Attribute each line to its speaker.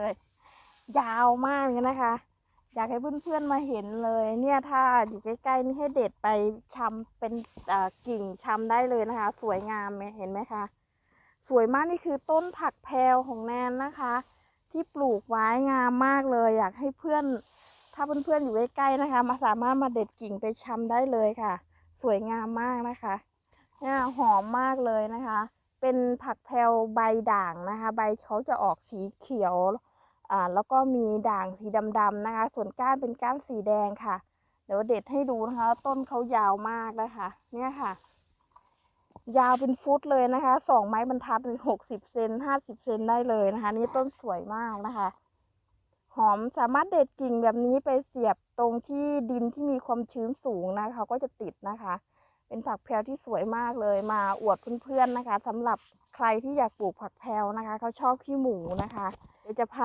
Speaker 1: เลย ยาวมากเลยนะคะ อยากให้เพื่อนๆมาเห็นเลย เนี่ยถ้าอยู่ใกล้ๆนี่ให้เด็ดไปชำเป็นกิ่งชำได้เลยนะคะ สวยงามเห็นไหมคะ สวยมากนี่คือต้นผักแพรวของแนนนะคะ ที่ปลูกไว้งามมากเลย อยากให้เพื่อนถ้าเพื่อนๆอยู่ใกล้ๆนะคะ มาสามารถมาเด็ดกิ่งไปชำได้เลยค่ะ สวยงามมากนะคะเนี่ยหอมมากเลยนะคะ เป็นผักแพรวใบด่างนะคะ ใบเขาจะออกสีเขียว แล้วก็มีด่างสีดำๆนะคะ ส่วนก้านเป็นก้านสีแดงค่ะ เดี๋ยวเด็ดให้ดูนะคะ ต้นเขายาวมากนะคะ เนี่ยค่ะ ยาวเป็นฟุตเลยนะคะสองไม้บรรทัดหกสิบเซนห้าสิบเซนได้เลยนะคะ นี่ต้นสวยมากนะคะ หอมสามารถเด็ดกิ่งแบบนี้ไปเสียบตรงที่ดินที่มีความชื้นสูงนะคะ ก็จะติดนะคะ เป็นผักแพรวที่สวยมากเลย มาอวดเพื่อนๆนะคะสำหรับใครที่อยากปลูกผักแพรวนะคะเขาชอบขี้หมูนะคะ เดี๋ยวจะพา